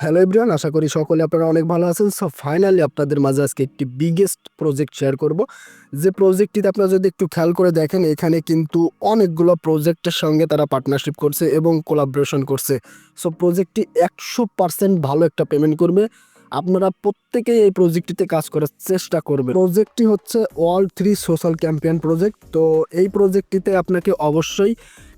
Hello everyone আশা করি সকলে আপনারা অনেক ভালো আছেন। সো ফাইনালি আপনাদের মাঝে আজকে একটি বিগেস্ট প্রজেক্ট শেয়ার করব। যে প্রজেক্টটিতে আপনারা যদি একটু খেয়াল করে দেখেন, এখানে কিন্তু অনেকগুলো প্রজেক্টের সঙ্গে তারা পার্টনারশিপ করছে এবং কোলাবরেশন করছে। সো প্রজেক্টটি একশো পার্সেন্ট ভালো একটা পেমেন্ট করবে। আপনারা প্রত্যেকেই এই প্রজেক্টটিতে কাজ করার চেষ্টা করবেন। প্রজেক্টটি হচ্ছে world three social campaign project তো এই প্রজেক্টটিতে আপনাকে অবশ্যই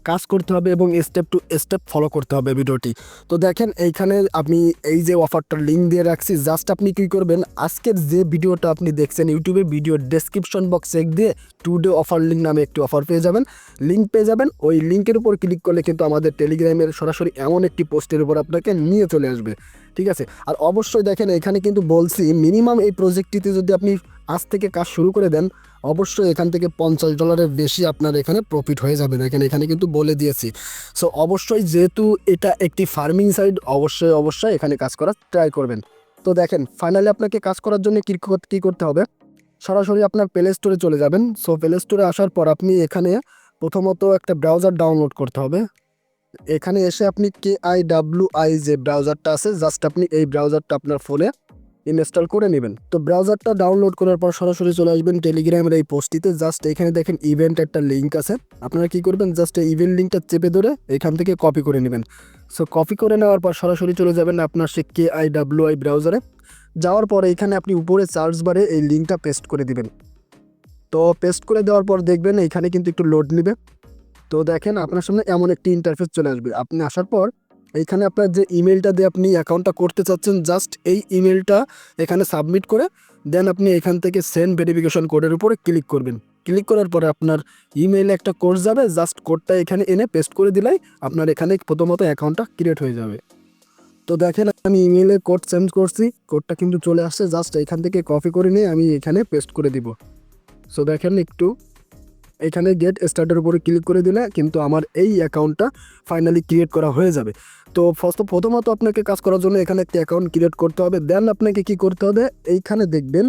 কাজ করতে হবে এবং স্টেপ টু স্টেপ ফলো করতে হবে ভিডিওটি তো দেখেন, এইখানে আমি এই যে অফারটার লিঙ্ক দিয়ে রাখছি জাস্ট আপনি কী করবেন, আজকের যে ভিডিওটা আপনি দেখছেন ইউটিউবে ভিডিও ডেসক্রিপশন বক্স দিয়ে টু ডে অফার লিঙ্ক নামে একটি অফার পেয়ে যাবেন। লিঙ্ক পেয়ে যাবেন, ওই লিঙ্কের উপর ক্লিক করলে কিন্তু আমাদের টেলিগ্রামের সরাসরি এমন একটি পোস্টের উপর আপনাকে নিয়ে চলে আসবে। ঠিক আছে? আর অবশ্যই দেখেন, এখানে কিন্তু বলছি মিনিমাম এই প্রজেক্টটিতে যদি আপনি আজ থেকে কাজ শুরু করে দেন, অবশ্যই এখান থেকে পঞ্চাশ ডলারের বেশি আপনার এখানে প্রফিট হয়ে যাবে। দেখেন, এখানে কিন্তু বলে দিয়েছি। সো অবশ্যই যেহেতু এটা একটি ফার্মিং সাইড অবশ্যই অবশ্যই এখানে কাজ করার ট্রাই করবেন। তো দেখেন ফাইনালি আপনাকে কাজ করার জন্য কী কী করতে হবে? সরাসরি আপনার প্লে স্টোরে চলে যাবেন। সো প্লে স্টোরে আসার পর আপনি এখানে প্রথমত একটা ব্রাউজার ডাউনলোড করতে হবে। এখানে এসে আপনি কে আই ডাব্লু আই যে ব্রাউজারটা আছে জাস্ট আপনি এই ব্রাউজারটা আপনার ফোনে ইনস্টল করে নেবেন। তো ব্রাউজারটা ডাউনলোড করার পর সরাসরি চলে আসবেন টেলিগ্রামের এই পোস্টটিতে জাস্ট এখানে দেখেন ইভেন্ট একটা লিঙ্ক আছে। আপনারা কি করবেন? জাস্ট এই ইভেন্ট লিঙ্কটা চেপে ধরে এখান থেকে কপি করে নেবেন। সো কপি করে নেওয়ার পর সরাসরি চলে যাবেন আপনার সে কে আই ডাব্লু আই ব্রাউজারে যাওয়ার পর এখানে আপনি উপরে সার্চ বারে এই লিঙ্কটা পেস্ট করে দিবেন। তো পেস্ট করে দেওয়ার পর দেখবেন এখানে কিন্তু একটু লোড নেবে। তো দেখেন আপনার সামনে এমন একটি ইন্টারফেস চলে আসবে। আপনি আসার পর এইখানে আপনার যে ইমেলটা দিয়ে আপনি অ্যাকাউন্টটা করতে চাচ্ছেন জাস্ট এই ইমেলটা এখানে সাবমিট করে দেন আপনি এখান থেকে সেন্ড ভেরিফিকেশন কোডের উপরে ক্লিক করবেন। ক্লিক করার পরে আপনার ইমেইলে একটা কোড যাবে জাস্ট কোডটা এখানে এনে পেস্ট করে দিলেই আপনার এখানে প্রথমত অ্যাকাউন্টটা ক্রিয়েট হয়ে যাবে। তো দেখেন আমি ইমেইলে কোড চেঞ্জ করছি কোডটা কিন্তু চলে আসছে জাস্ট এখান থেকে কপি করে নিয়ে আমি এখানে পেস্ট করে দিব। সো দেখেন একটু এখানে গেট স্টার্টের উপরে ক্লিক করে দিলে কিন্তু আমার এই অ্যাকাউন্টটা ফাইনালি ক্রিয়েট করা হয়ে যাবে। তো ফার্স্ট প্রথমত আপনাকে কাজ করার জন্য এখানে একটি অ্যাকাউন্ট ক্রিয়েট করতে হবে। দেন আপনাকে কি করতে হবে? এইখানে দেখবেন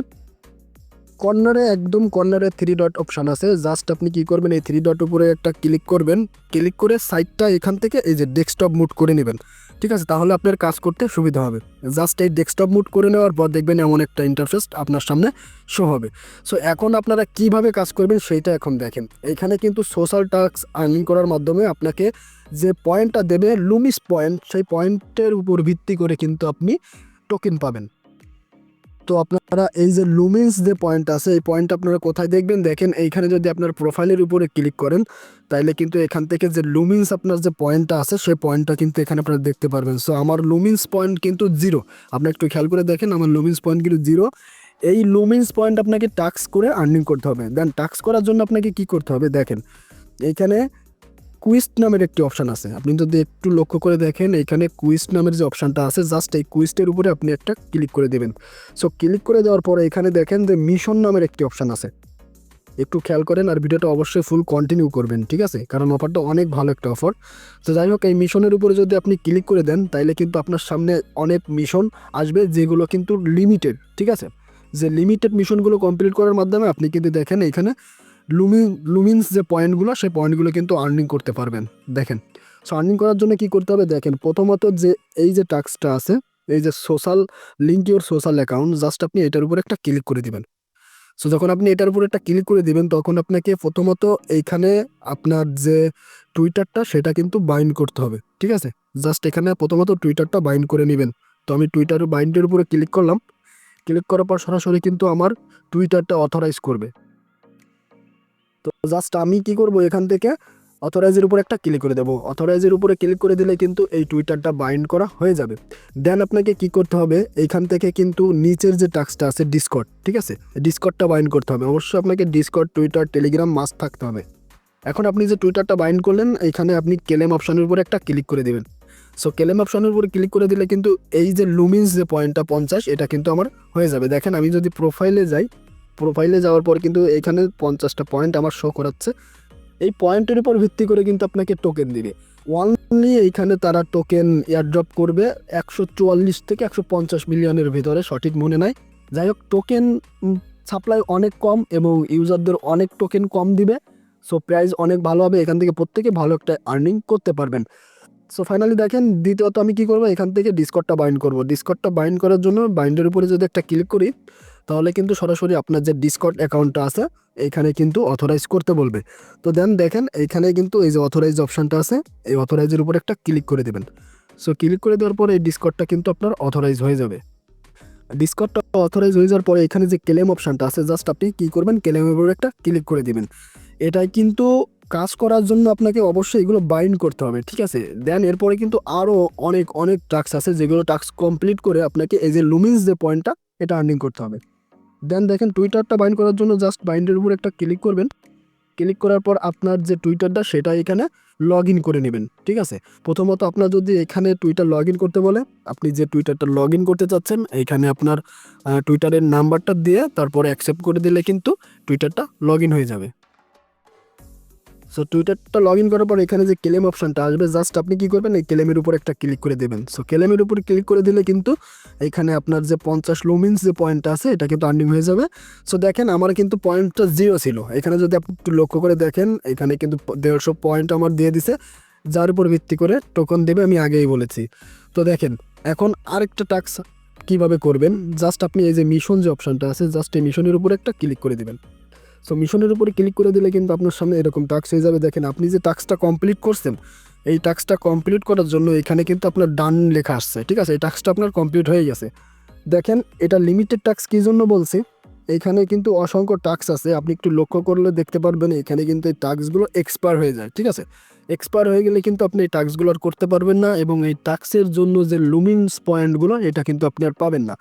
কর্নারে, একদম কর্নারে থ্রি ডট অপশান আছে। জাস্ট আপনি কি করবেন, এই থ্রি ডট উপরে একটা ক্লিক করবেন। ক্লিক করে সাইটটা এখান থেকে এই যে ডেস্কটপ মুড করে নেবেন। ঠিক আছে? তাহলে আপনার কাজ করতে সুবিধা হবে। জাস্ট এই ডেস্কটপ মুড করে নেওয়ার পর দেখবেন এমন একটা ইন্টারফেস আপনার সামনে শো হবে। সো এখন আপনারা কীভাবে কাজ করবেন সেইটা এখন দেখেন। এখানে কিন্তু সোশ্যাল টাস্ক আর্নিং করার মাধ্যমে আপনাকে যে পয়েন্টটা দেবে লুমিস পয়েন্ট সেই পয়েন্টের উপর ভিত্তি করে কিন্তু আপনি টোকেন পাবেন। তো আপনারা এই যে লুমিন্স যে পয়েন্ট আছে, এই পয়েন্ট আপনারা কোথায় দেখবেন? দেখেন, এইখানে যদি আপনার প্রোফাইলের উপরে ক্লিক করেন, তাইলে কিন্তু এখান থেকে যে লুমিন্স আপনার যে পয়েন্টটা আছে, সেই পয়েন্টটা কিন্তু এখানে আপনারা দেখতে পারবেন। সো আমার লুমিন্স পয়েন্ট কিন্তু জিরো আপনি একটু খেয়াল করে দেখেন, আমার লুমিন্স পয়েন্ট কিন্তু জিরো এই লুমিন্স পয়েন্ট আপনাকে টাক্স করে আর্নিং করতে হবে। দেন টাক্স করার জন্য আপনাকে কি করতে হবে? দেখেন, এইখানে কুইস্ট নামের একটি অপশান আছে। আপনি যদি একটু লক্ষ্য করে দেখেন, এখানে কুইস্ট নামের যে অপশানটা আছে জাস্ট এই কুইস্টের উপরে আপনি একটা ক্লিক করে দেবেন। সো ক্লিক করে দেওয়ার পরে এখানে দেখেন যে মিশন নামের একটি অপশান আছে। একটু খেয়াল করেন আর ভিডিওটা অবশ্যই ফুল কন্টিনিউ করবেন, ঠিক আছে? কারণ অফারটা অনেক ভালো একটা অফার তো যাই হোক, এই মিশনের উপরে যদি আপনি ক্লিক করে দেন, তাইলে কিন্তু আপনার সামনে অনেক মিশন আসবে, যেগুলো কিন্তু লিমিটেড ঠিক আছে? যে লিমিটেড মিশনগুলো কমপ্লিট করার মাধ্যমে আপনি কিন্তু দেখেন এখানে লুমিন লুমিন্স যে পয়েন্টগুলো সেই পয়েন্টগুলো কিন্তু আর্নিং করতে পারবেন। দেখেন সো আর্নিং করার জন্য কি করতে হবে? দেখেন, প্রথমত যে, এই যে টাস্কটা আছে, এই যে social link your social account just আপনি এটার উপরে একটা ক্লিক করে দিবেন। সো যখন আপনি এটার উপরে একটা ক্লিক করে দিবেন, তখন আপনাকে প্রথমত এইখানে আপনার যে টুইটারটা সেটা কিন্তু বাইন্ড করতে হবে, ঠিক আছে? জাস্ট এখানে প্রথমত টুইটারটা বাইন্ড করে নেবেন। তো আমি টুইটার বাইন্ডের উপরে ক্লিক করলাম। ক্লিক করার পর সরাসরি কিন্তু আমার টুইটারটা অথরাইজ করবে। তো জাস্ট আমি কি করব এখান থেকে অথরাইজের উপর একটা ক্লিক করে দেবো। অথরাইজের উপরে ক্লিক করে দিলে কিন্তু এই টুইটারটা বাইন্ড করা হয়ে যাবে। দেন আপনাকে কি করতে হবে? এইখান থেকে কিন্তু নিচের যে টাস্কটা আছে ডিসকট ঠিক আছে? ডিসকটটা বাইন্ড করতে হবে। অবশ্যই আপনাকে ডিসকট টুইটার টেলিগ্রাম মাস্ট থাকতে হবে। এখন আপনি যে টুইটারটা বাইন্ড করলেন এইখানে আপনি কেলেম অপশানের উপরে একটা ক্লিক করে দেবেন। সো কেলেম অপশানের উপরে ক্লিক করে দিলে কিন্তু এই যে লুমিন্স যে পয়েন্টটা পঞ্চাশ, এটা কিন্তু আমার হয়ে যাবে। দেখেন আমি যদি প্রোফাইলে যাই প্রোফাইলে যাওয়ার পর কিন্তু এখানে পঞ্চাশটা পয়েন্ট আমার শো করাচ্ছে। এই পয়েন্টের উপর ভিত্তি করে কিন্তু আপনাকে টোকেন দিবে। ওয়ানলি এইখানে তারা টোকেন এয়ারড্রপ করবে একশো চুয়াল্লিশ থেকে একশো পঞ্চাশ মিলিয়নের ভিতরে, সঠিক মনে নাই। যাই হোক টোকেন সাপ্লাই অনেক কম এবং ইউজারদের অনেক টোকেন কম দিবে। সো প্রাইস অনেক ভালো হবে, এখান থেকে প্রত্যেকে ভালো একটা আর্নিং করতে পারবেন। সো ফাইনালি দেখেন, দ্বিতীয়ত আমি কি করব? এখান থেকে ডিসকটটা বাইন্ড করব। ডিসকটটা বাইন্ড করার জন্য বাইন্ডের উপরে যদি একটা ক্লিক করি তাহলে কিন্তু সরাসরি আপনার যে ডিসকট অ্যাকাউন্টটা আছে, এখানে কিন্তু অথরাইজ করতে বলবে। তো দেন দেখেন এইখানে কিন্তু এই যে অথরাইজ অপশানটা আছে, এই অথরাইজের উপর একটা ক্লিক করে দেবেন। সো ক্লিক করে দেওয়ার পরে এই ডিসকটটা কিন্তু আপনার অথরাইজ হয়ে যাবে। ডিসকটটা অথরাইজ হয়ে যাওয়ার পরে এখানে যে ক্লেম অপশানটা আছে জাস্ট আপনি কী করবেন ক্লেমের উপর একটা ক্লিক করে দিবেন। এটাই কিন্তু কাজ করার জন্য আপনাকে অবশ্যই এগুলো বাইন্ড করতে হবে, ঠিক আছে? দেন এরপরে কিন্তু আরও অনেক অনেক টাস্ক আছে, যেগুলো টাস্ক কমপ্লিট করে আপনাকে এই যে লুমিন্স যে পয়েন্টটা এটা আর্নিং করতে হবে। দেন দেখেন টুইটারটা বাইন্ড করার জন্য জাস্ট বাইন্ডের উপর একটা ক্লিক করবেন। ক্লিক করার পর আপনার যে টুইটারটা সেটা এখানে লগ করে নেবেন, ঠিক আছে? প্রথমত আপনার যদি এখানে টুইটার লগ করতে বলে, আপনি যে টুইটারটা লগ করতে চাচ্ছেন, এখানে আপনার টুইটারের নাম্বারটা দিয়ে তারপরে অ্যাকসেপ্ট করে দিলে কিন্তু টুইটারটা লগ হয়ে যাবে। সো টুইটারটা লগ ইন করার পর এখানে যে ক্লেম অপশনটা আসবে জাস্ট আপনি কি করবেন? এই ক্লেমের উপর একটা ক্লিক করে দেবেন। সো ক্লেমের উপর ক্লিক করে দিলে কিন্তু এখানে আপনার যে পঞ্চাশ লুমিন্স যে পয়েন্টটা আছে, এটা কিন্তু আর্নিং হয়ে যাবে। সো দেখেন আমার কিন্তু পয়েন্টটা জিরো ছিল। এখানে যদি আপনি একটু লক্ষ্য করে দেখেন, এখানে কিন্তু দেড়শো পয়েন্ট আমার দিয়ে দিছে। যার উপর ভিত্তি করে টোকন দেবে, আমি আগেই বলেছি। তো, দেখেন, এখন আরেকটা টাস্ক কীভাবে করবেন? জাস্ট আপনি এই যে মিশন যে অপশনটা আছে জাস্ট এই মিশনের উপর একটা ক্লিক করে দিবেন। সো মিশনের উপরে ক্লিক করে দিলে কিন্তু আপনার সামনে এরকম টাস্ক হয়ে যাবে। দেখেন, আপনি যে টাস্কটা কমপ্লিট করছেন, এই টাস্কটা কমপ্লিট করার জন্য এখানে কিন্তু আপনার ডান লেখা আসছে, ঠিক আছে? এই টাস্কটা আপনার কমপ্লিট হয়ে গেছে। দেখেন, এটা লিমিটেড টাস্ক কী জন্য বলছি? এখানে কিন্তু অসংখ্য টাস্ক আছে। আপনি একটু লক্ষ্য করলে দেখতে পারবেন, এখানে কিন্তু এই টাস্কগুলো এক্সপায়ার হয়ে যায়, ঠিক আছে? এক্সপায়ার হয়ে গেলে কিন্তু আপনি এই টাস্কগুলো আর করতে পারবেন না এবং এই টাস্কের জন্য যে লুমিনস পয়েন্টগুলো এটা কিন্তু আপনি আর পাবেন না।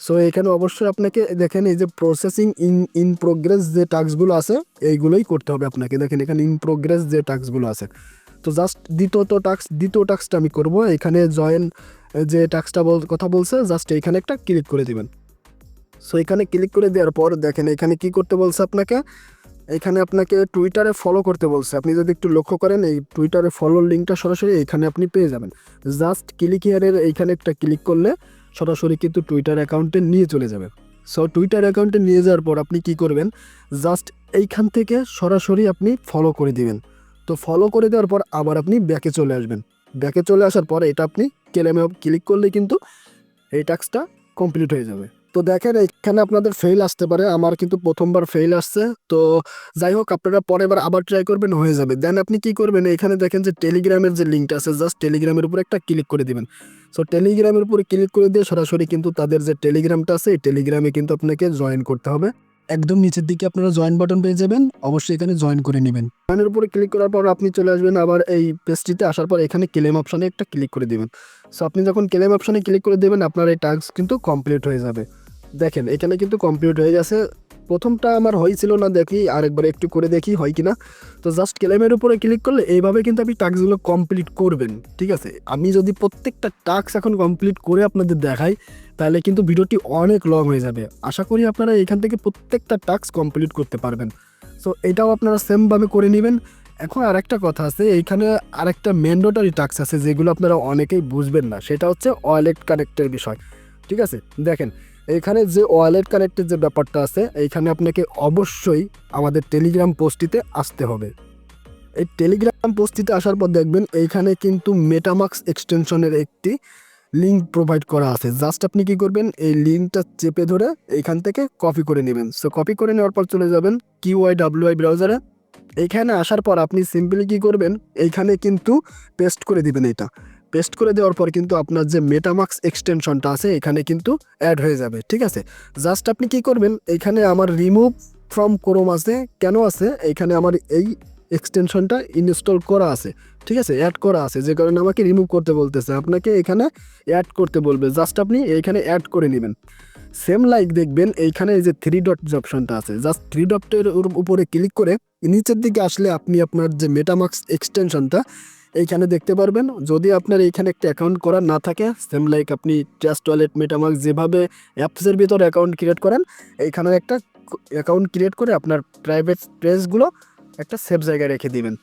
সো এখানে অবশ্যই আপনাকে দেখেন এই যে প্রসেসিং ইন ইন প্রোগ্রেস যে টাস্কগুলো আছে, এইগুলোই করতে হবে আপনাকে। দেখেন এখানে ইন প্রোগ্রেস যে টাস্কগুলো আছে। তো জাস্ট দ্বিতীয়ত টাস্ক দ্বিতীয় টাস্কটা আমি করব। এখানে জয়েন যে টাস্কটা বল, কথা বলছে জাস্ট এইখানে একটা ক্লিক করে দিবেন। সো এখানে ক্লিক করে দেওয়ার পর দেখেন এখানে কি করতে বলছে আপনাকে? এখানে আপনাকে টুইটারে ফলো করতে বলছে। আপনি যদি একটু লক্ষ্য করেন, এই টুইটারে ফলোর লিঙ্কটা সরাসরি এখানে আপনি পেয়ে যাবেন। জাস্ট ক্লিক হিয়ারের এইখানে একটা ক্লিক করলে সরাসরি কিন্তু টুইটার অ্যাকাউন্টে নিয়ে চলে যাবে সো টুইটার অ্যাকাউন্টে নিয়ে যাওয়ার পর আপনি কি করবেন? জাস্ট এইখান থেকে সরাসরি আপনি ফলো করে দিবেন। তো ফলো করে দেওয়ার পর আবার আপনি ব্যাকে চলে আসবেন। ব্যাকে চলে আসার পর এটা আপনি কেলেমে ক্লিক করলে কিন্তু এই টাস্কটা কমপ্লিট হয়ে যাবে। তো দেখেন এখানে আপনাদের ফেল আসতে পারে। আমার কিন্তু প্রথমবার ফেল আসছে। তো যাই হোক, আপনারা পরের বার আবার ট্রাই করবেন, হয়ে যাবে। দেন আপনি কি করবেন এখানে দেখেন যে টেলিগ্রামের যে লিঙ্কটা আছে জাস্ট টেলিগ্রামের উপর একটা ক্লিক করে দিবেন। সো টেলিগ্রামের উপরে ক্লিক করে দিয়ে সরাসরি কিন্তু তাদের যে টেলিগ্রামটা আছে, এই টেলিগ্রামে কিন্তু আপনাকে জয়েন করতে হবে। একদম নিচের দিকে আপনারা জয়েন বাটন পেয়ে যাবেন। অবশ্যই এখানে জয়েন করে নেবেন। জয়েনের উপরে ক্লিক করার পর আপনি চলে আসবেন আবার এই পেজটিতে আসার পর এখানে ক্লেম অপশানে একটা ক্লিক করে দিবেন। সো আপনি যখন ক্লেম অপশানে ক্লিক করে দেবেন, আপনার এই টাস্ক কিন্তু কমপ্লিট হয়ে যাবে। দেখেন, এখানে কিন্তু কমপ্লিট হয়ে গেছে। প্রথমটা আমার হয়েছিল না, দেখি আরেকবার একটু করে দেখি হয় কিনা। তো জাস্ট ক্লেমের উপরে ক্লিক করলে এইভাবে কিন্তু আপনি টাস্কগুলো কমপ্লিট করবেন, ঠিক আছে? আমি যদি প্রত্যেকটা টাস্ক এখন কমপ্লিট করে আপনাদের দেখাই, তাহলে কিন্তু ভিডিওটি অনেক লং হয়ে যাবে। আশা করি আপনারা এখান থেকে প্রত্যেকটা টাস্ক কমপ্লিট করতে পারবেন। সো এটাও আপনারা সেমভাবে করে নেবেন। এখন আরেকটা কথা আছে, এইখানে আরেকটা ম্যান্ডেটরি টাস্ক আছে, যেগুলো আপনারা অনেকেই বুঝবেন না। সেটা হচ্ছে ওয়ালেট কানেক্টের বিষয়, ঠিক আছে? দেখেন এখানে যে ওয়ালেট কানেক্টের যে ব্যাপারটা আছে, এইখানে আপনাকে অবশ্যই আমাদের টেলিগ্রাম পোস্টটিতে আসতে হবে। এই টেলিগ্রাম পোস্টটিতে আসার পর দেখবেন এইখানে কিন্তু মেটামাক্স এক্সটেনশনের একটি লিঙ্ক প্রোভাইড করা আছে। জাস্ট আপনি কি করবেন, এই লিঙ্কটা চেপে ধরে এইখান থেকে কপি করে নেবেন। সো কপি করে নেওয়ার পর চলে যাবেন কিউআই ডাব্লিউআই ব্রাউজারে এইখানে আসার পর আপনি সিম্পলি কি করবেন, এইখানে কিন্তু পেস্ট করে দিবেন এটা পেস্ট করে দেওয়ার পর কিন্তু আপনার যে মেটামাক্স এক্সটেনশনটা আছে, এখানে কিন্তু অ্যাড হয়ে যাবে, ঠিক আছে? জাস্ট আপনি কি করবেন, এখানে আমার রিমুভ ফ্রম ক্রোম আছে, কেন আছে? এখানে আমার এই এক্সটেনশনটা ইনস্টল করা আছে, ঠিক আছে? অ্যাড করা আছে, যে কারণে আমাকে রিমুভ করতে বলতেছে। আপনাকে এখানে অ্যাড করতে বলবে জাস্ট আপনি এইখানে অ্যাড করে নেবেন। সেম লাইক দেখবেন, এইখানে এই যে থ্রি ডট যে অপশনটা আছে জাস্ট থ্রি ডটের উপরে ক্লিক করে, নিচের দিকে আসলে আপনি আপনার যে মেটামাক্স এক্সটেনশনটা এইখানে দেখতে পারবেন। যদি আপনার এইখানে একটা অ্যাকাউন্ট করা না থাকে সেম লাইক আপনি ট্রাস্ট ওয়ালেট মেটামাক্স যেভাবে অ্যাপসের ভিতর অ্যাকাউন্ট ক্রিয়েট করেন এইখানে একটা অ্যাকাউন্ট ক্রিয়েট করে আপনার প্রাইভেট প্রেসগুলো একটা সেফ জায়গায় রেখে দিবেন।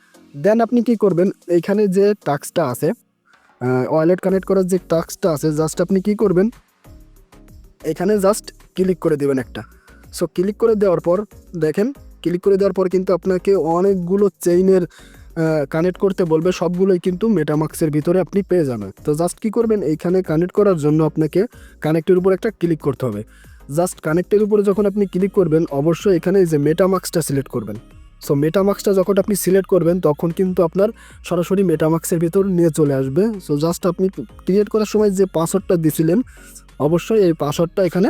দেন আপনি কি করবেন, এইখানে যে টাক্সটা আছে ওয়ালেট কানেক্ট করার যে টাস্কটা আছে জাস্ট আপনি কি করবেন এখানে জাস্ট ক্লিক করে দেবেন একটা। সো ক্লিক করে দেওয়ার পর, দেখেন ক্লিক করে দেওয়ার পর কিন্তু আপনাকে অনেকগুলো চেইনের কানেক্ট করতে বলবে, সবগুলোই কিন্তু মেটামাক্সের ভিতরে আপনি পেয়ে যাবেন। তো জাস্ট কি করবেন, এইখানে কানেক্ট করার জন্য আপনাকে কানেক্টের উপর একটা ক্লিক করতে হবে। জাস্ট কানেক্টের উপরে যখন আপনি ক্লিক করবেন, অবশ্যই এখানে যে মেটামাক্সটা সিলেক্ট করবেন। সো মেটামাক্সটা যখন আপনি সিলেক্ট করবেন, তখন কিন্তু আপনার সরাসরি মেটামাক্সের ভিতর নিয়ে চলে আসবে। সো জাস্ট আপনি ক্রিয়েট করার সময় যে পাসওয়ার্ডটা দিছিলেন, অবশ্যই এই পাসওয়ার্ডটা এখানে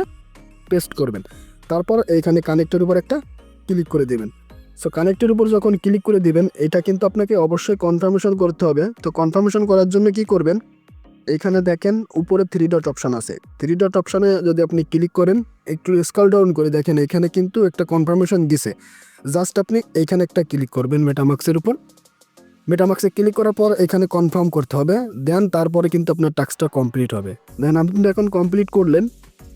পেস্ট করবেন। তারপর এইখানে কানেক্টের উপর একটা ক্লিক করে দেবেন। সো কানেক্টের উপর যখন ক্লিক করে দিবেন, এটা কিন্তু আপনাকে অবশ্যই কনফার্মেশন করতে হবে। তো কনফার্মেশন করার জন্য কি করবেন? এইখানে দেখেন, উপরে থ্রি ডট অপশান আছে। থ্রি ডট অপশানে যদি আপনি ক্লিক করেন, একটু স্কল ডাউন করে দেখেন, এখানে কিন্তু একটা কনফার্মেশন দিছে। জাস্ট আপনি এইখানে একটা ক্লিক করবেন মেটামাক্সের উপর। মেটামাক্সে ক্লিক করার পর এখানে কনফার্ম করতে হবে। দেন তারপরে কিন্তু আপনার টাস্কটা কমপ্লিট হবে। দেন আপনি এখন কমপ্লিট করলেন।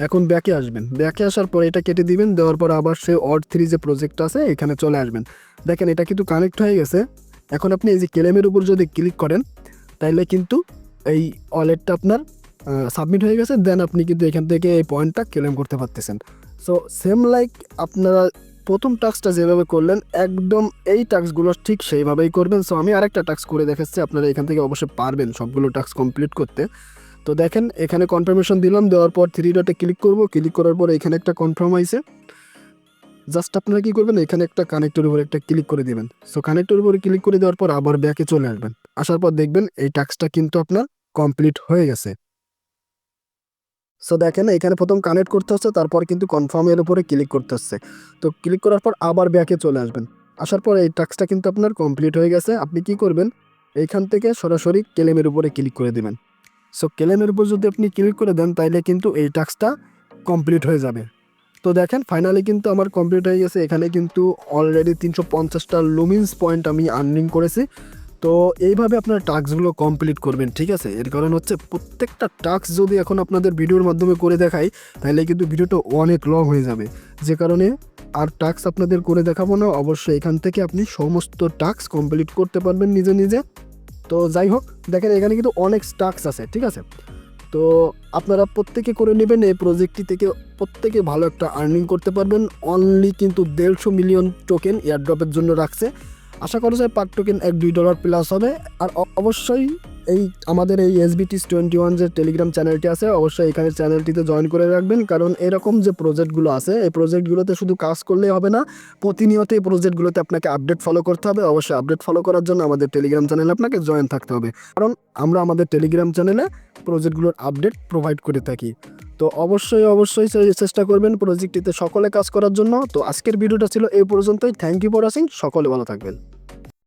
এখন ব্যাকে আসবেন। ব্যাকে আসার পর এটা কেটে দিবেন, দেওয়ার পর আবার সে অড থ্রি যে প্রজেক্ট আছে, এখানে চলে আসবেন। দেখেন, এটা কিন্তু কানেক্ট হয়ে গেছে। এখন আপনি এই যে ক্লেমের উপর যদি ক্লিক করেন তাহলে কিন্তু এই ওয়ালেটটা আপনার সাবমিট হয়ে গেছে দেন আপনি কিন্তু এখান থেকে এই পয়েন্টটা ক্লেম করতে পারতেছেন। সো সেম লাইক আপনারা প্রথম টাস্কটা যেভাবে করলেন, একদম এই টাস্কগুলো ঠিক সেইভাবেই করবেন। সো আমি আরেকটা টাস্ক করে দেখাচ্ছি, আপনারা এখান থেকে অবশ্যই পারবেন সবগুলো টাস্ক কমপ্লিট করতে। তো দেখেন, এখানে কনফার্মেশন দিলাম, দেওয়ার পর থ্রি ডটে ক্লিক করব। ক্লিক করার পর এখানে একটা কনফার্ম আইছে। জাস্ট আপনারা কী করবেন, এখানে একটা কানেক্টের উপর একটা ক্লিক করে দিবেন। সো কানেক্টের উপরে ক্লিক করে দেওয়ার পর আবার ব্যাকে চলে আসবেন। আসার পর দেখবেন এই টাস্কটা কিন্তু আপনার কমপ্লিট হয়ে গেছে। সো দেখেন, এখানে প্রথম কানেক্ট করতে হচ্ছে, তারপর কিন্তু কনফার্মের উপরে ক্লিক করতে হচ্ছে। তো ক্লিক করার পর আবার ব্যাকে চলে আসবেন। আসার পর এই টাস্কটা কিন্তু আপনার কমপ্লিট হয়ে গেছে। আপনি কি করবেন, এইখান থেকে সরাসরি ক্লেমের উপরে ক্লিক করে দিবেন। সো ক্লেমের উপর যদি আপনি ক্লিক করে দেন, তাইলে কিন্তু এই টাস্কটা কমপ্লিট হয়ে যাবে। তো দেখেন ফাইনালি কিন্তু আমার কমপ্লিট হয়ে গেছে। এখানে কিন্তু অলরেডি তিনশো পঞ্চাশটা লুমিন্স পয়েন্ট আমি আর্নিং করেছি। তো এইভাবে আপনার টাস্কগুলো কমপ্লিট করবেন, ঠিক আছে? এর কারণ হচ্ছে প্রত্যেকটা টাস্ক যদি এখন আপনাদের ভিডিওর মাধ্যমে করে দেখাই তাহলে কিন্তু ভিডিওটা অনেক লং হয়ে যাবে। যে কারণে আর টাস্ক আপনাদের করে দেখাবো না। অবশ্যই এখান থেকে আপনি সমস্ত টাস্ক কমপ্লিট করতে পারবেন নিজে নিজে। তো যাই হোক, দেখেন এখানে কিন্তু অনেক স্টাক্স আছে, ঠিক আছে? তো আপনারা প্রত্যেকে করে নেবেন, এই প্রজেক্টটি থেকে প্রত্যেকে ভালো একটা আর্নিং করতে পারবেন। অনলি কিন্তু দেড়শো মিলিয়ন টোকেন এয়ারড্রপের জন্য রাখছে। আশা করা যায় পার টোকেন এক দুই ডলার প্লাস হবে। আর অবশ্যই এই আমাদের এই এস এসবিটিস টোয়েন্টি ওয়ান যে টেলিগ্রাম চ্যানেলটি আছে, অবশ্যই এখানে চ্যানেলটিতে জয়েন করে রাখবেন। কারণ এরকম যে প্রজেক্টগুলো আছে, এই প্রজেক্টগুলোতে শুধু কাজ করলেই হবে না, প্রতিনিয়ত এই প্রজেক্টগুলোতে আপনাকে আপডেট ফলো করতে হবে। অবশ্যই আপডেট ফলো করার জন্য আমাদের টেলিগ্রাম চ্যানেলে আপনাকে জয়েন থাকতে হবে। কারণ আমরা আমাদের টেলিগ্রাম চ্যানেলে প্রজেক্টগুলোর আপডেট প্রোভাইড করে থাকি। তো অবশ্যই অবশ্যই চেষ্টা করবেন প্রজেক্টটিতে সকলে কাজ করার জন্য। তো আজকের ভিডিওটা ছিল এই পর্যন্তই। থ্যাংক ইউ ফর ওয়াচিং সকলে ভালো থাকবেন।